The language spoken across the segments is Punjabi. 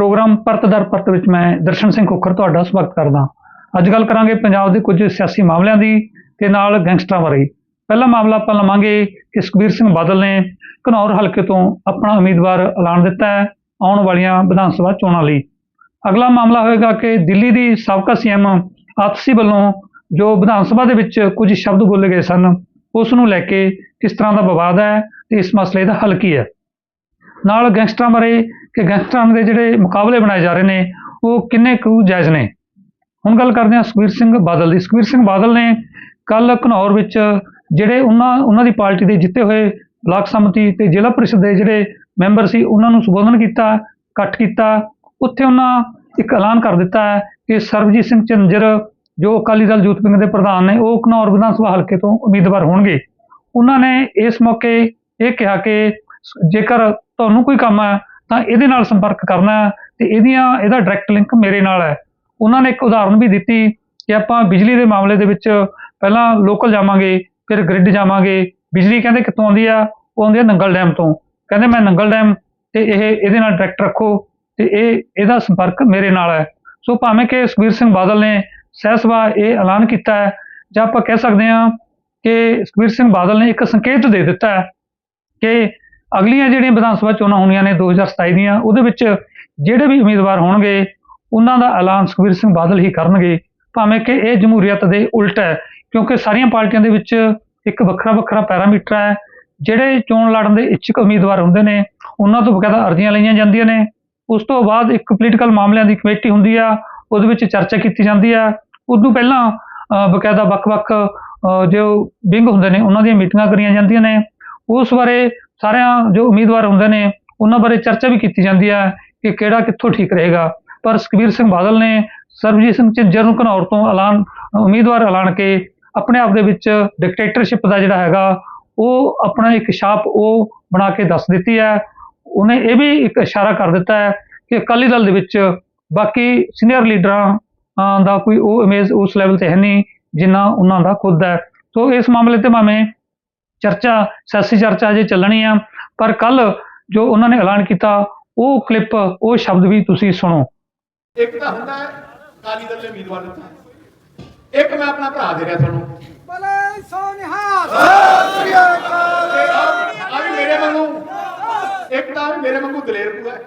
ਪ੍ਰੋਗਰਾਮ ਪਰਤ ਦਰ ਪਰਤ ਵਿੱਚ ਮੈਂ ਦਰਸ਼ਨ ਸਿੰਘ ਖੋਖਰ ਤੁਹਾਡਾ ਸਵਾਗਤ ਕਰਦਾ। ਅੱਜ ਗੱਲ ਕਰਾਂਗੇ ਪੰਜਾਬ ਦੇ ਕੁਝ ਸਿਆਸੀ ਮਾਮਲਿਆਂ ਦੀ ਤੇ ਨਾਲ ਗੈਂਗਸਟਰਾਂ ਬਾਰੇ। ਪਹਿਲਾ ਮਾਮਲਾ ਆਪਾਂ ਲਵਾਂਗੇ ਕਿ ਸੁਖਬੀਰ ਸਿੰਘ ਬਾਦਲ ਨੇ ਘਨੌਰ ਹਲਕੇ ਤੋਂ ਆਪਣਾ ਉਮੀਦਵਾਰ ਐਲਾਨ ਦਿੱਤਾ ਹੈ ਆਉਣ ਵਾਲੀਆਂ ਵਿਧਾਨ ਸਭਾ ਚੋਣਾਂ ਲਈ। ਅਗਲਾ ਮਾਮਲਾ ਹੋਏਗਾ ਕਿ ਦਿੱਲੀ ਦੀ ਸਾਬਕਾ ਸੀਐਮ ਆਤਸੀ ਵੱਲੋਂ ਜੋ ਵਿਧਾਨ ਸਭਾ ਦੇ ਵਿੱਚ ਕੁਝ ਸ਼ਬਦ ਬੋਲੇ ਗਏ ਸਨ, ਉਸ ਨੂੰ ਲੈ ਕੇ ਕਿਸ ਤਰ੍ਹਾਂ ਦਾ ਵਿਵਾਦ ਹੈ ਤੇ ਇਸ ਮਸਲੇ ਦਾ ਹੱਲ ਕੀ ਹੈ? ਨਾਲ ਗੈਂਗਸਟਰਾਂ ਬਾਰੇ ਕਿ ਗੈਂਗਸਟਰਾਂ ਦੇ ਜਿਹੜੇ ਮੁਕਾਬਲੇ ਬਣਾਏ ਜਾ ਰਹੇ ਨੇ, ਉਹ ਕਿੰਨੇ ਕੁ ਜਾਇਜ਼ ਨੇ? ਹੁਣ ਗੱਲ ਕਰਦੇ ਹਾਂ ਸੁਖਬੀਰ ਸਿੰਘ ਬਾਦਲ ਦੀ। ਸੁਖਬੀਰ ਸਿੰਘ ਬਾਦਲ ਨੇ ਕੱਲ ਘਨੌਰ ਵਿੱਚ ਜਿਹੜੇ ਉਹਨਾਂ ਉਹਨਾਂ ਦੀ ਪਾਰਟੀ ਦੇ ਜਿੱਤੇ ਹੋਏ ਬਲਾਕ ਸਮਿਤੀ ਤੇ ਜ਼ਿਲ੍ਹਾ ਪਰਿਸ਼ਦ ਦੇ ਜਿਹੜੇ ਮੈਂਬਰ ਸੀ, ਉਹਨਾਂ ਨੂੰ ਸੰਬੋਧਨ ਕੀਤਾ, ਇਕੱਠ ਕੀਤਾ। ਉੱਥੇ ਉਹਨਾਂ ਇੱਕ ਐਲਾਨ ਕਰ ਦਿੱਤਾ ਹੈ ਕਿ ਸਰਬਜੀਤ ਸਿੰਘ ਝੰਜਰ, ਜੋ ਅਕਾਲੀ ਦਲ ਯੂਥ ਵਿੰਗ ਦੇ ਪ੍ਰਧਾਨ ਨੇ, ਉਹ ਘਨੌਰ ਵਿਧਾਨ ਸਭਾ ਹਲਕੇ ਤੋਂ ਉਮੀਦਵਾਰ ਹੋਣਗੇ। ਉਹਨਾਂ ਨੇ ਇਸ ਮੌਕੇ ਇਹ ਕਿਹਾ ਕਿ ਜੇਕਰ ਤੁਹਾਨੂੰ ਕੋਈ ਕੰਮ ਹੈ, ਤਾਂ ਇਹਦੇ ਨਾਲ ਸੰਪਰਕ ਕਰਨਾ ਹੈ ਤੇ ਇਹਦੀਆਂ, ਇਹਦਾ ਡਾਇਰੈਕਟ ਲਿੰਕ ਮੇਰੇ ਨਾਲ ਹੈ। ਉਹਨਾਂ ਨੇ ਇੱਕ ਉਦਾਹਰਨ ਵੀ ਦਿੱਤੀ ਕਿ ਆਪਾਂ ਬਿਜਲੀ ਦੇ ਮਾਮਲੇ ਦੇ ਵਿੱਚ ਪਹਿਲਾਂ ਲੋਕਲ ਜਾਵਾਂਗੇ, ਫਿਰ ਗ੍ਰਿਡ ਜਾਵਾਂਗੇ। ਬਿਜਲੀ ਕਹਿੰਦੇ ਕਿੱਥੋਂ ਆਉਂਦੀ ਆ? ਉਹ ਆਉਂਦੀ ਆ ਨੰਗਲ ਡੈਮ ਤੋਂ। ਕਹਿੰਦੇ ਮੈਂ ਨੰਗਲ ਡੈਮ ਤੇ ਇਹ, ਇਹਦੇ ਨਾਲ ਡਾਇਰੈਕਟ ਰੱਖੋ ਤੇ ਇਹ, ਇਹਦਾ ਸੰਪਰਕ ਮੇਰੇ ਨਾਲ ਹੈ। ਸੋ ਭਾਵੇਂ ਕਿ ਸੁਖਬੀਰ ਸਿੰਘ ਬਾਦਲ ਨੇ ਸਹਿ ਸਭਾ ਇਹ ਐਲਾਨ ਕੀਤਾ ਹੈ, ਜਾਂ ਆਪਾਂ ਕਹਿ ਸਕਦੇ ਹਾਂ ਕਿ ਸੁਖਬੀਰ ਸਿੰਘ ਬਾਦਲ ਨੇ ਇੱਕ ਸੰਕੇਤ ਦੇ ਦਿੱਤਾ ਹੈ ਕਿ ਅਗਲੀਆਂ ਜਿਹੜੀਆਂ ਵਿਧਾਨ ਸਭਾ ਚੋਣਾਂ ਹੋਣੀਆਂ ਨੇ 2027 ਦੀਆਂ, ਉਹਦੇ ਵਿੱਚ ਜਿਹੜੇ ਵੀ ਉਮੀਦਵਾਰ ਹੋਣਗੇ, ਉਹਨਾਂ ਦਾ ਐਲਾਨ ਸੁਖਬੀਰ ਸਿੰਘ ਬਾਦਲ ਹੀ ਕਰਨਗੇ। ਭਾਵੇਂ ਕਿ ਇਹ ਜਮਹੂਰੀਅਤ ਦੇ ਉਲਟ ਹੈ, ਕਿਉਂਕਿ ਸਾਰੀਆਂ ਪਾਰਟੀਆਂ ਦੇ ਵਿੱਚ ਇੱਕ ਵੱਖਰਾ ਵੱਖਰਾ ਪੈਰਾਮੀਟਰ ਹੈ। ਜਿਹੜੇ ਚੋਣ ਲੜਨ ਦੇ ਇੱਛੁਕ ਉਮੀਦਵਾਰ ਹੁੰਦੇ ਨੇ, ਉਹਨਾਂ ਤੋਂ ਬਕਾਇਦਾ ਅਰਜ਼ੀਆਂ ਲਈਆਂ ਜਾਂਦੀਆਂ ਨੇ। ਉਸ ਤੋਂ ਬਾਅਦ ਇੱਕ ਪੋਲੀਟੀਕਲ ਮਾਮਲਿਆਂ ਦੀ ਕਮੇਟੀ ਹੁੰਦੀ ਆ, ਉਹਦੇ ਵਿੱਚ ਚਰਚਾ ਕੀਤੀ ਜਾਂਦੀ ਆ। ਤੋਂ ਪਹਿਲਾਂ ਬਕਾਇਦਾ ਵੱਖ-ਵੱਖ ਜੋ ਵਿੰਗ ਹੁੰਦੇ ਨੇ, ਉਹਨਾਂ ਦੀਆਂ ਮੀਟਿੰਗਾਂ ਕਰੀਆਂ ਜਾਂਦੀਆਂ ਨੇ। ਉਸ ਬਾਰੇ ਸਾਰਿਆਂ ਜੋ ਉਮੀਦਵਾਰ ਹੁੰਦੇ ਨੇ, ਉਹਨਾਂ ਬਾਰੇ ਚਰਚਾ ਵੀ ਕੀਤੀ ਜਾਂਦੀ ਹੈ ਕਿ ਕਿਹੜਾ ਕਿੱਥੋਂ ਠੀਕ ਰਹੇਗਾ। ਪਰ ਸੁਖਬੀਰ ਸਿੰਘ ਬਾਦਲ ਨੇ ਸਰਬਜੀਤ ਸਿੰਘ ਝਿੰਜਰ ਨੂੰ ਘਨੌਰ ਤੋਂ ਐਲਾਨ, ਉਮੀਦਵਾਰ ਐਲਾਨ ਕੇ ਆਪਣੇ ਆਪ ਦੇ ਵਿੱਚ ਡਿਕਟੇਟਰਸ਼ਿਪ ਦਾ ਜਿਹੜਾ ਹੈਗਾ, ਉਹ ਆਪਣਾ ਇੱਕ ਛਾਪ ਉਹ ਬਣਾ ਕੇ ਦੱਸ ਦਿੱਤੀ ਹੈ। ਉਹਨੇ ਇਹ ਵੀ ਇੱਕ ਇਸ਼ਾਰਾ ਕਰ ਦਿੱਤਾ ਹੈ ਕਿ ਅਕਾਲੀ ਦਲ ਦੇ ਵਿੱਚ ਬਾਕੀ ਸੀਨੀਅਰ ਲੀਡਰਾਂ ਦਾ ਕੋਈ ਉਹ ਇਮੇਜ ਉਸ ਲੈਵਲ ਤੇ ਹੈ ਨਹੀਂ, ਜਿੰਨਾ ਉਹਨਾਂ ਦਾ ਖੁਦ ਹੈ। ਸੋ ਇਸ ਮਾਮਲੇ ਤੇ ਭਾਵੇਂ ਚਰਚਾ ਸਿਆਸੀ ਚਰਚਾ ਅਜੇ ਚੱਲਣੀ ਆ ਪਰ ਕੱਲ ਜੋ ਉਹਨਾਂ ਨੇ ਐਲਾਨ ਕੀਤਾ ਉਹ ਕਲਿੱਪ ਉਹ ਸ਼ਬਦ ਵੀ ਤੁਸੀਂ ਸੁਣੋ। ਇੱਕ ਤਾਂ ਹੁੰਦਾ ਹੈ ਕਾਲੀ ਦਲ ਨੇ ਉਮੀਦਵਾਰ ਦਿੱਤਾ। ਇੱਕ ਮੈਂ ਆਪਣਾ ਭਰਾ ਦੇ ਰਿਹਾ ਤੁਹਾਨੂੰ। ਬਲੇ ਸੋਨਿਹਾਲ ਆ ਵੀ ਮੇਰੇ ਵਾਂਗੂ। ਇੱਕ ਤਾਂ ਮੇਰੇ ਵਾਂਗੂ ਦਲੇਰ ਪੂਰਾ ਹੈ।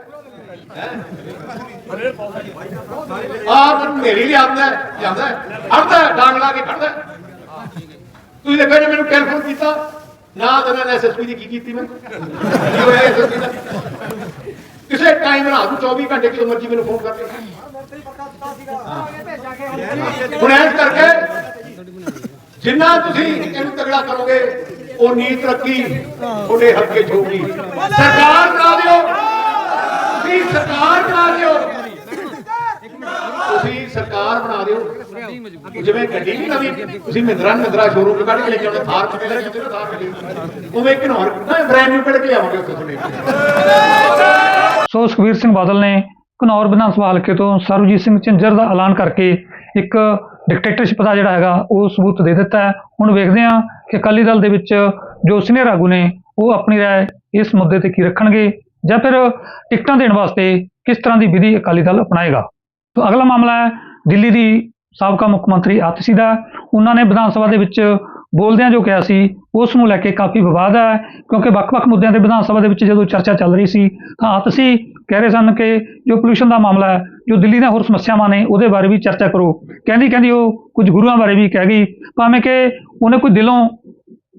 ਆ ਪਰ ਮੇਰੀ ਵੀ ਆਉਂਦਾ ਹੈ ਜਾਂਦਾ ਹੈ, ਡਾਂਗ ਲਾ ਕੇ ਖੜਦਾ ਹੈ। ਤੁਸੀਂ ਦੇਖੋ ਨੇ ਮੈਨੂੰ ਟੈਲੀਫੋਨ ਕੀਤਾ। ਨਾ ਤਾਂ ਮੈਂ ਐਸਐਸਪੀ ਦੀ ਕੀ ਕੀਤੀ ਮੈਂ ਕੀ ਹੋਇਆ ਐਸਐਸਪੀ ਦਾ? ਕਿਸੇ ਟਾਈਮ ਬਣਾ ਦੂੰ 24 ਘੰਟੇ ਕਿਦੋਂ ਮਰਜ਼ੀ ਮੈਨੂੰ ਫੋਨ ਕਰਕੇ। ਹੁਣ ਐਸ ਕਰਕੇ ਜਿੰਨਾ ਤੁਸੀਂ ਇਹਨੂੰ ਤਗੜਾ ਕਰੋਗੇ, ਉਹ ਨੀਤ ਤਰੱਕੀ ਤੁਹਾਡੇ ਹੱਕੇ 'ਚ ਹੋਊਗੀ ਸਰਕਾਰ ਬਣਾ ਦਿਓ। ਤੁਸੀਂ ਸਰਕਾਰ ਬਣਾ ਦਿਓ। ਤੁਸੀਂ ਸਰਕਾਰ ਬਣਾ ਦਿਓ। ਜਿਵੇਂ ਗੱਡੀ ਨਹੀਂ ਨਵੀਂ ਤੁਸੀਂ ਮਹਿੰਦਰਾ ਮਹਿੰਦਰਾ ਸ਼ੋਰੂਮ ਤੋਂ ਕੱਢ ਕੇ ਲੈ ਕੇ ਆਉਂਦੇ ਥਾਰ ਕਿਤੇ ਲੈ ਕੇ ਆਉਂਦੇ ਥਾਰ ਕੱਢੀ ਉਵੇਂ ਇੱਕ ਨੌਰ ਨਾ ਬ੍ਰਾਂਡ ਨਿਊ ਕੱਢ ਕੇ ਲਿਆਵਾਂਗੇ ਉੱਥੇ ਤੁਹਾਡੇ ਸੋ ਸੁਖਬੀਰ ਸਿੰਘ ਬਾਦਲ ਨੇ ਘਨੌਰ ਵਿਧਾਨ ਸਭਾ ਹਲਕੇ ਤੋਂ ਸਰਬਜੀਤ ਸਿੰਘ ਝਿੰਜਰ ਦਾ ਐਲਾਨ ਕਰਕੇ ਇੱਕ ਡਿਕਟੇਟਰਸ਼ਿਪ ਦਾ ਜਿਹੜਾ ਹੈਗਾ ਉਹ ਸਬੂਤ ਦੇ ਦਿੱਤਾ ਹੈ। ਹੁਣ ਵੇਖਦੇ ਹਾਂ ਕਿ ਅਕਾਲੀ ਦਲ ਦੇ ਵਿੱਚ ਜੋ ਸੀਨੀਅਰ ਆਗੂ ਨੇ ਉਹ ਆਪਣੀ ਰਾਏ ਇਸ ਮੁੱਦੇ ਤੇ ਕੀ ਰੱਖਣਗੇ ਜਾਂ ਫਿਰ ਟਿਕਟਾਂ ਦੇਣ ਵਾਸਤੇ ਕਿਸ ਤਰ੍ਹਾਂ ਦੀ ਵਿਧੀ ਅਕਾਲੀ ਦਲ ਅਪਣਾਏਗਾ। ਤੋਂ ਅਗਲਾ ਮਾਮਲਾ ਹੈ ਦਿੱਲੀ ਦੀ ਸਾਬਕਾ ਮੁੱਖ ਮੰਤਰੀ ਆਤਸ਼ੀ ਦਾ, ਉਹਨਾਂ ਨੇ ਵਿਧਾਨ ਸਭਾ ਦੇ ਵਿੱਚ ਬੋਲਦਿਆਂ ਜੋ ਕਿਹਾ ਸੀ, ਉਸ ਨੂੰ ਲੈ ਕੇ ਕਾਫੀ ਵਿਵਾਦ ਹੈ, ਕਿਉਂਕਿ ਵੱਖ-ਵੱਖ ਮੁੱਦਿਆਂ ਤੇ ਵਿਧਾਨ ਸਭਾ ਦੇ ਵਿੱਚ ਜਦੋਂ ਚਰਚਾ ਚੱਲ ਰਹੀ ਸੀ, ਤਾਂ ਆਤਸ਼ੀ ਕਹਿ ਰਹੇ ਸਨ ਕਿ ਜੋ ਪੋਲੂਸ਼ਨ ਦਾ ਮਾਮਲਾ ਹੈ, ਜੋ ਦਿੱਲੀ ਦੀਆਂ ਹੋਰ ਸਮੱਸਿਆਵਾਂ ਨੇ, ਉਹਦੇ ਬਾਰੇ ਵੀ ਚਰਚਾ ਕਰੋ। ਕਹਿੰਦੀ ਕਹਿੰਦੀ ਉਹ ਕੁਝ ਗੁਰੂਆਂ ਬਾਰੇ ਵੀ ਕਹਿ ਗਈ, ਭਾਵੇਂ ਕਿ ਉਹਨੇ ਕੋਈ ਦਿਲੋਂ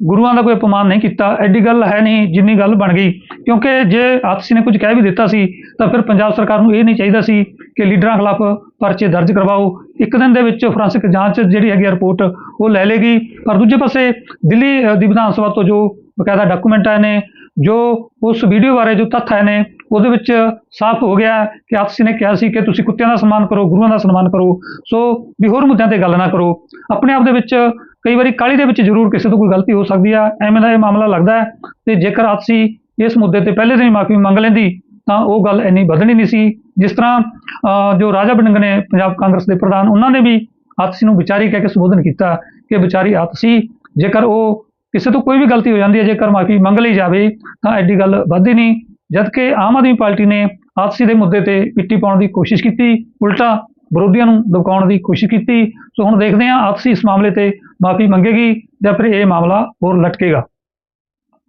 ਗੁਰੂਆਂ ਦਾ ਕੋਈ ਅਪਮਾਨ ਨਹੀਂ ਕੀਤਾ, ਐਡੀ ਗੱਲ ਹੈ ਨਹੀਂ ਜਿੰਨੀ ਗੱਲ ਬਣ ਗਈ। ਕਿਉਂਕਿ ਜੇ ਆਤਸ਼ੀ ਨੇ ਕੁਝ ਕਹਿ ਵੀ ਦਿੱਤਾ ਸੀ, ਤਾਂ ਫਿਰ ਪੰਜਾਬ ਸਰਕਾਰ ਨੂੰ ਇਹ ਨਹੀਂ ਚਾਹੀਦਾ ਸੀ ਕਿ ਲੀਡਰਾਂ ਖਿਲਾਫ ਪਰਚੇ ਦਰਜ ਕਰਵਾਓ ਇੱਕ ਦਿਨ ਦੇ ਵਿੱਚ ਫੋਰੈਂਸਿਕ ਜਾਂਚ ਜਿਹੜੀ ਹੈਗੀ ਰਿਪੋਰਟ ਉਹ ਲੈ ਲੇਗੀ ਪਰ ਦੂਜੇ ਪਾਸੇ ਦਿੱਲੀ ਦੀ ਵਿਧਾਨ ਸਭਾ ਤੋਂ ਜੋ ਬਕਾਇਦਾ ਡਾਕੂਮੈਂਟ ਆਏ ਨੇ, ਜੋ ਉਸ ਵੀਡੀਓ ਬਾਰੇ ਜੋ ਤੱਥ ਆਏ ਨੇ, ਉਹਦੇ ਵਿੱਚ ਸਾਫ਼ ਹੋ ਗਿਆ ਕਿ ਆਤਸ਼ੀ ਨੇ ਕਿਹਾ ਸੀ ਕਿ ਤੁਸੀਂ ਕੁੱਤਿਆਂ ਦਾ ਸਨਮਾਨ ਕਰੋ, ਗੁਰੂਆਂ ਦਾ ਸਨਮਾਨ ਕਰੋ। ਸੋ ਵੀ ਹੋਰ ਮੁੱਦਿਆਂ ਤੇ ਗੱਲ ਨਾ ਕਰੋ। ਆਪਣੇ ਆਪ ਦੇ ਵਿੱਚ ਕਈ ਵਾਰੀ ਕਾਲੀ ਦੇ ਵਿੱਚ ਜ਼ਰੂਰ ਕਿਸੇ ਤੋਂ ਕੋਈ ਗਲਤੀ ਹੋ ਸਕਦੀ ਆ, ਐਵੇਂ ਦਾ ਇਹ ਮਾਮਲਾ ਲੱਗਦਾ ਹੈ। ਤੇ ਜੇਕਰ ਆਤਸ਼ੀ ਇਸ ਮੁੱਦੇ ਤੇ ਪਹਿਲੇ ਦਿਨ ਮਾਫੀ ਮੰਗ ਲੈਂਦੀ ਤਾਂ ਉਹ ਗੱਲ ਇੰਨੀ ਵਧਣੀ ਨਹੀਂ ਸੀ। ਜਿਸ ਤਰ੍ਹਾਂ ਜੋ ਰਾਜਾ ਵੜਿੰਗ ਨੇ ਪੰਜਾਬ ਕਾਂਗਰਸ ਦੇ ਪ੍ਰਧਾਨ, ਉਹਨਾਂ ਨੇ ਵੀ ਆਪਸੀ ਨੂੰ ਵਿਚਾਰੀ ਕਹਿ ਕੇ ਸੰਬੋਧਨ ਕੀਤਾ ਕਿ ਵਿਚਾਰੀ ਆਤਸ਼ੀ, ਜੇਕਰ ਉਹ ਕਿਸੇ ਤੋਂ ਕੋਈ ਵੀ ਗਲਤੀ ਹੋ ਜਾਂਦੀ ਹੈ, ਜੇਕਰ ਮਾਫੀ ਮੰਗ ਲਈ ਜਾਵੇ, ਤਾਂ ਐਡੀ ਗੱਲ ਵੱਧਦੀ ਨਹੀਂ। ਜਦ ਕਿ ਆਮ ਆਦਮੀ ਪਾਰਟੀ ਨੇ ਆਪਸੀ ਦੇ ਮੁੱਦੇ ਤੇ ਪਿੱਟੀ ਪਾਉਣ ਦੀ ਕੋਸ਼ਿਸ਼ ਕੀਤੀ, ਉਲਟਾ ਵਿਰੋਧੀਆਂ ਨੂੰ ਦਬਕਾਉਣ ਦੀ ਕੋਸ਼ਿਸ਼ ਕੀਤੀ, ਸੋ ਹੁਣ ਦੇਖਦੇ ਹਾਂ ਆਪਸੀ ਇਸ ਮਾਮਲੇ ਤੇ ਮਾਫੀ ਮੰਗੇਗੀ ਜਾਂ ਫਿਰ ਇਹ ਮਾਮਲਾ ਹੋਰ ਲਟਕੇਗਾ।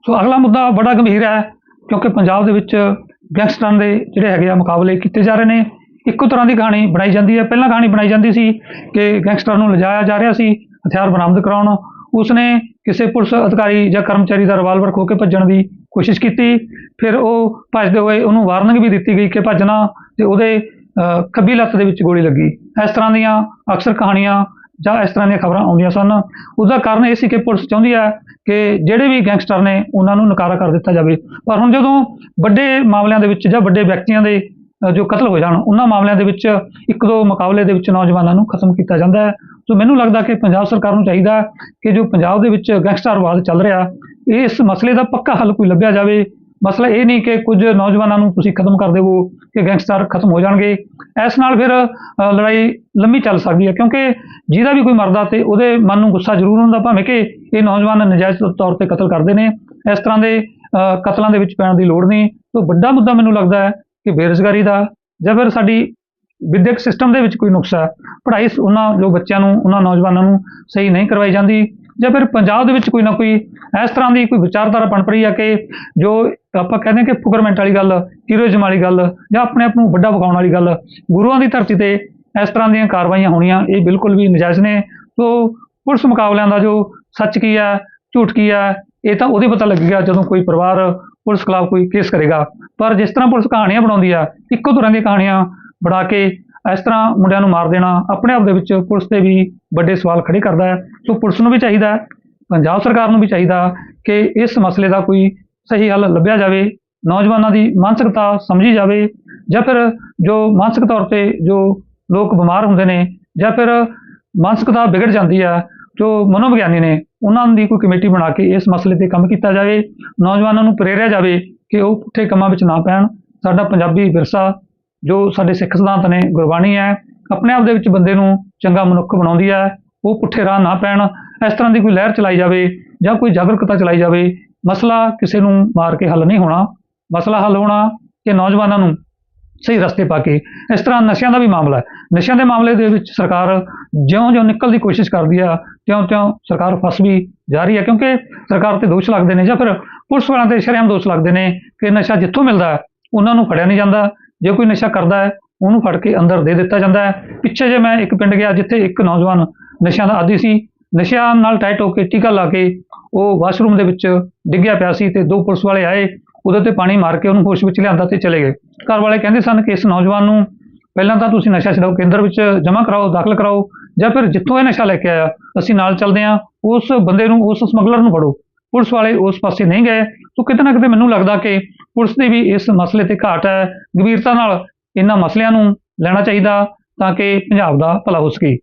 ਸੋ ਅਗਲਾ ਮੁੱਦਾ ਬੜਾ ਗੰਭੀਰ ਹੈ, ਕਿਉਂਕਿ ਪੰਜਾਬ ਦੇ ਵਿੱਚ ਗੈਂਗਸਟਰਾਂ ਦੇ ਜਿਹੜੇ ਹੈਗੇ ਆ ਮੁਕਾਬਲੇ ਕੀਤੇ ਜਾ ਰਹੇ ਨੇ। ਇੱਕੋ ਤਰ੍ਹਾਂ ਦੀ ਕਹਾਣੀ ਬਣਾਈ ਜਾਂਦੀ ਹੈ। ਪਹਿਲਾਂ ਕਹਾਣੀ ਬਣਾਈ ਜਾਂਦੀ ਸੀ ਕਿ ਗੈਂਗਸਟਰ ਨੂੰ ਲਿਜਾਇਆ ਜਾ ਰਿਹਾ ਸੀ ਹਥਿਆਰ ਬਰਾਮਦ ਕਰਾਉਣ। ਉਸਨੇ ਕਿਸੇ ਪੁਲਿਸ ਅਧਿਕਾਰੀ ਜਾਂ ਕਰਮਚਾਰੀ ਦਾ ਰਿਵਾਲਵਰ ਖੋ ਕੇ ਭੱਜਣ ਦੀ ਕੋਸ਼ਿਸ਼ ਕੀਤੀ। ਫਿਰ ਉਹ ਭੱਜਦੇ ਹੋਏ ਉਹਨੂੰ ਵਾਰਨਿੰਗ ਵੀ ਦਿੱਤੀ ਗਈ ਕਿ ਭੱਜਣਾ ਤੇ ਉਹਦੇ ਅਹ, ਖੱਬੀ ਲੱਤ ਦੇ ਵਿੱਚ ਗੋਲੀ ਲੱਗੀ। ਇਸ ਤਰ੍ਹਾਂ ਦੀਆਂ ਅਕਸਰ ਕਹਾਣੀਆਂ ਜਾਂ ਇਸ ਤਰ੍ਹਾਂ ਦੀਆਂ ਖਬਰਾਂ ਆਉਂਦੀਆਂ ਸਨ। ਉਹਦਾ ਕਾਰਨ ਇਹ ਸੀ ਕਿ ਪੁਲਿਸ ਚਾਹੁੰਦੀ ਹੈ ਕਿ ਜਿਹੜੇ ਵੀ ਗੈਂਗਸਟਰ ਨੇ ਉਹਨਾਂ ਨੂੰ ਨਕਾਰਾ ਕਰ ਦਿੱਤਾ ਜਾਵੇ। ਪਰ ਹੁਣ ਜਦੋਂ ਵੱਡੇ ਮਾਮਲਿਆਂ ਦੇ ਵਿੱਚ ਜਾਂ ਵੱਡੇ ਵਿਅਕਤੀਆਂ ਦੇ ਜੋ ਕਤਲ ਹੋ ਜਾਣ, ਉਹਨਾਂ ਮਾਮਲਿਆਂ ਦੇ ਵਿੱਚ ਇੱਕ ਦੋ ਮੁਕਾਬਲੇ ਦੇ ਵਿੱਚ ਨੌਜਵਾਨਾਂ ਨੂੰ ਖਤਮ ਕੀਤਾ ਜਾਂਦਾ ਹੈ। ਸੋ ਮੈਨੂੰ ਲੱਗਦਾ ਕਿ ਪੰਜਾਬ ਸਰਕਾਰ ਨੂੰ ਚਾਹੀਦਾ ਕਿ ਜੋ ਪੰਜਾਬ ਦੇ ਵਿੱਚ ਗੈਂਗਸਟਰਵਾਦ ਚੱਲ ਰਿਹਾ, ਇਸ ਮਸਲੇ ਦਾ ਪੱਕਾ ਹੱਲ ਕੋਈ ਲੱਭਿਆ ਜਾਵੇ। ਮਸਲਾ ਇਹ ਨਹੀਂ ਕਿ ਕੁਝ ਨੌਜਵਾਨਾਂ ਨੂੰ ਤੁਸੀਂ ਖਤਮ ਕਰ ਦੇਵੋ ਕਿ ਗੈਂਗਸਟਰ ਖਤਮ ਹੋ ਜਾਣਗੇ। ਇਸ ਨਾਲ ਫਿਰ ਲੜਾਈ ਲੰਮੀ ਚੱਲ ਸਕਦੀ ਹੈ ਕਿਉਂਕਿ ਜਿਹਦਾ ਵੀ ਕੋਈ ਮਰਦਾ ਤੇ ਉਹਦੇ ਮਨ ਨੂੰ ਗੁੱਸਾ ਜ਼ਰੂਰ ਹੁੰਦਾ, ਭਾਵੇਂ ਕਿ ਇਹ ਨੌਜਵਾਨ ਨਜਾਇਜ਼ ਤੌਰ ਤੇ ਕਤਲ ਕਰਦੇ ਨੇ। ਇਸ ਤਰ੍ਹਾਂ ਦੇ ਕਤਲਾਂ ਦੇ ਵਿੱਚ ਪੈਣ ਦੀ ਲੋੜ ਨਹੀਂ। ਸੋ ਵੱਡਾ ਮੁੱਦਾ ਮੈਨੂੰ ਲੱਗਦਾ ਹੈ ਕਿ ਬੇਰੁਜ਼ਗਾਰੀ ਦਾ ਜਾਂ ਫਿਰ ਸਾਡੀ ਵਿਦਿਅਕ ਸਿਸਟਮ ਦੇ ਵਿੱਚ ਕੋਈ ਨੁਕਸ ਹੈ ਪੜ੍ਹਾਈ ਉਹਨਾਂ ਜੋ ਬੱਚਿਆਂ ਨੂੰ, ਉਹਨਾਂ ਨੌਜਵਾਨਾਂ ਨੂੰ ਸਹੀ ਨਹੀਂ ਕਰਵਾਈ ਜਾਂਦੀ। ਜਾਂ ਫਿਰ ਪੰਜਾਬ ਦੇ ਵਿੱਚ ਕੋਈ ਨਾ ਕੋਈ ਇਸ ਤਰ੍ਹਾਂ ਦੀ ਕੋਈ ਵਿਚਾਰਧਾਰਾ ਬਣ ਪਈ ਆ ਕਿ ਜੋ ਆਪਾਂ ਕਹਿੰਦੇ ਕਿ ਫੁਕਰਮੈਂਟ ਵਾਲੀ ਗੱਲ ਹੀਰੋਇਜ਼ਮ ਵਾਲੀ ਗੱਲ ਜਾਂ ਆਪਣੇ ਆਪ ਨੂੰ ਵੱਡਾ ਵਿਖਾਉਣ ਵਾਲੀ ਗੱਲ, ਗੁਰੂਆਂ ਦੀ ਧਰਤੀ ਤੇ ਇਸ ਤਰ੍ਹਾਂ ਦੀਆਂ ਕਾਰਵਾਈਆਂ ਹੋਣੀਆਂ, ਇਹ ਬਿਲਕੁਲ ਵੀ ਨਜਾਇਜ਼ ਨੇ। ਸੋ ਪੁਲਿਸ ਮੁਕਾਬਲਿਆਂ ਦਾ ਜੋ ਸੱਚ ਕੀ ਹੈ, ਝੂਠ ਕੀ ਹੈ, ਇਹ ਤਾਂ ਉਹਦੇ ਪਤਾ ਲੱਗੇਗਾ ਜਦੋਂ ਕੋਈ ਪਰਿਵਾਰ ਪੁਲਿਸ ਖਿਲਾਫ ਕੋਈ ਕੇਸ ਕਰੇਗਾ। ਪਰ ਜਿਸ ਤਰ੍ਹਾਂ ਪੁਲਿਸ ਕਹਾਣੀਆਂ ਬਣਾਉਂਦੀ ਆ, ਇੱਕੋ ਤਰ੍ਹਾਂ ਦੀਆਂ ਕਹਾਣੀਆਂ ਬਣਾ ਕੇ ਇਸ ਤਰ੍ਹਾਂ ਮੁੰਡਿਆਂ ਨੂੰ ਮਾਰ ਦੇਣਾ, ਆਪਣੇ ਆਪ ਦੇ ਵਿੱਚ ਪੁਲਿਸ ਤੇ ਵੀ ਵੱਡੇ ਸਵਾਲ ਖੜੇ ਕਰਦਾ ਹੈ। ਸੋ ਪੁਲਿਸ ਨੂੰ ਵੀ ਚਾਹੀਦਾ ਪੰਜਾਬ ਸਰਕਾਰ ਨੂੰ ਵੀ ਚਾਹੀਦਾ ਕਿ ਇਸ ਮਸਲੇ ਦਾ ਕੋਈ ਸਹੀ ਹੱਲ ਲੱਭਿਆ ਜਾਵੇ, ਨੌਜਵਾਨਾਂ ਦੀ ਮਾਨਸਿਕਤਾ ਸਮਝੀ ਜਾਵੇ ਜਾਂ ਫਿਰ ਜੋ ਮਾਨਸਿਕ ਤੌਰ ਤੇ ਜੋ ਲੋਕ ਬਿਮਾਰ ਹੁੰਦੇ ਨੇ ਜਾਂ ਫਿਰ ਮਾਨਸਿਕਤਾ ਵਿਗੜ ਜਾਂਦੀ ਆ ਜੋ ਮਨੋਵਿਗਿਆਨੀ ਨੇ, ਉਹਨਾਂ ਦੀ ਕੋਈ ਕਮੇਟੀ ਬਣਾ ਕੇ ਇਸ ਮਸਲੇ ਤੇ ਕੰਮ ਕੀਤਾ ਜਾਵੇ, ਨੌਜਵਾਨਾਂ ਨੂੰ ਪ੍ਰੇਰਿਆ ਜਾਵੇ ਕਿ ਉਹ ਪੁੱਠੇ ਕੰਮਾਂ ਵਿੱਚ ਨਾ ਪੈਣ। ਸਾਡਾ ਪੰਜਾਬੀ ਵਿਰਸਾ ਜੋ ਸਾਡੇ ਸਿੱਖ ਸਿਧਾਂਤ ਨੇ ਗੁਰਬਾਣੀ ਹੈ, ਆਪਣੇ ਆਪ ਦੇ ਵਿੱਚ ਬੰਦੇ ਨੂੰ ਚੰਗਾ ਮਨੁੱਖ ਬਣਾਉਂਦੀ ਹੈ, ਉਹ ਪੁੱਠੇ ਰਾਹ ਨਾ ਪੈਣ, ਇਸ ਤਰ੍ਹਾਂ ਦੀ ਕੋਈ ਲਹਿਰ ਚਲਾਈ ਜਾਵੇ ਜਾਂ ਕੋਈ ਜਾਗਰੂਕਤਾ ਚਲਾਈ ਜਾਵੇ, ਮਸਲਾ ਕਿਸੇ ਨੂੰ ਮਾਰ ਕੇ ਹੱਲ ਨਹੀਂ ਹੋਣਾ। ਮਸਲਾ ਹੱਲ ਹੋਣਾ ਕਿ ਨੌਜਵਾਨਾਂ ਨੂੰ ਸਹੀ ਰਸਤੇ ਪਾ ਕੇ। ਇਸ ਤਰ੍ਹਾਂ ਨਸ਼ਿਆਂ ਦਾ ਵੀ ਮਾਮਲਾ ਹੈ। ਨਸ਼ਿਆਂ ਦੇ ਮਾਮਲੇ ਦੇ ਵਿੱਚ ਸਰਕਾਰ ਜਿਉਂ-ਜਿਉਂ ਨਿਕਲਣ ਦੀ ਕੋਸ਼ਿਸ਼ ਕਰਦੀ ਆ ਤਿਉਂ-ਤਿਉਂ ਸਰਕਾਰ ਫਸ ਵੀ ਜਾ ਰਹੀ ਹੈ, ਕਿਉਂਕਿ ਸਰਕਾਰ ਤੇ ਦੋਸ਼ ਲੱਗਦੇ ਨੇ ਜਾਂ ਫਿਰ ਪੁਲਿਸ ਵਾਲਿਆਂ ਤੇ ਸ਼ਰੇਆਮ ਦੋਸ਼ ਲੱਗਦੇ ਨੇ ਕਿ ਨਸ਼ਾ ਜਿੱਥੋਂ ਮਿਲਦਾ ਉਹਨਾਂ ਨੂੰ ਫੜਿਆ ਨਹੀਂ ਜਾਂਦਾ। ਜੇ ਕੋਈ ਨਸ਼ਾ ਕਰਦਾ ਹੈ, ਉਹਨੂੰ ਫੜ ਕੇ ਅੰਦਰ ਦੇ ਦਿੱਤਾ ਜਾਂਦਾ ਹੈ। ਪਿੱਛੇ ਜੇ ਮੈਂ ਇੱਕ ਪਿੰਡ ਗਿਆ ਜਿੱਥੇ ਇੱਕ ਨੌਜਵਾਨ ਨਸ਼ਿਆਂ ਦਾ ਆਦੀ ਸੀ, ਨਸ਼ਿਆਂ ਨਾਲ ਟਾਈਟ ਹੋ ਕੇ ਟੀਕਾ ਲਾ ਕੇ ਉਹ ਵਾਸ਼ਰੂਮ ਦੇ ਵਿੱਚ ਡਿੱਗਿਆ ਪਿਆ ਸੀ ਤੇ ਦੋ ਪੁਲਿਸ ਵਾਲੇ ਆਏ, ਉਹਦੇ ਤੇ ਪਾਣੀ ਮਾਰ ਕੇ ਉਹਨੂੰ ਹੋਸ਼ ਵਿੱਚ ਲਿਆਂਦਾ ਤੇ ਚਲੇ ਗਏ। ਘਰ ਵਾਲੇ ਕਹਿੰਦੇ ਸਨ ਕਿ ਇਸ ਨੌਜਵਾਨ ਨੂੰ ਪਹਿਲਾਂ ਤਾਂ ਤੁਸੀਂ ਨਸ਼ਾ ਛਡਾਓ, ਕੇਂਦਰ ਵਿੱਚ ਜਮ੍ਹਾਂ ਕਰਾਓ, ਦਾਖਲ ਕਰਾਓ, ਜਾਂ ਫਿਰ ਜਿੱਥੋਂ ਇਹ ਨਸ਼ਾ ਲੈ ਕੇ ਆਇਆ, ਅਸੀਂ ਨਾਲ ਚੱਲਦੇ ਹਾਂ, ਉਸ ਬੰਦੇ ਨੂੰ, ਉਸ ਸਮਗਲਰ ਨੂੰ ਫੜੋ। ਪੁਲਿਸ ਵਾਲੇ ਉਸ ਪਾਸੇ ਨਹੀਂ ਗਏ। ਸੋ ਕਿਤੇ ਨਾ ਕਿਤੇ ਮੈਨੂੰ ਲੱਗਦਾ ਕਿ ਪੁਲਿਸ ਦੀ ਵੀ ਇਸ ਮਸਲੇ ਤੇ ਘਾਟ ਹੈ। ਗੰਭੀਰਤਾ ਨਾਲ ਇਹਨਾਂ ਮਸਲਿਆਂ ਨੂੰ ਲੈਣਾ ਚਾਹੀਦਾ ਤਾਂ ਕਿ ਪੰਜਾਬ ਦਾ ਭਲਾ ਹੋ ਸਕੇ।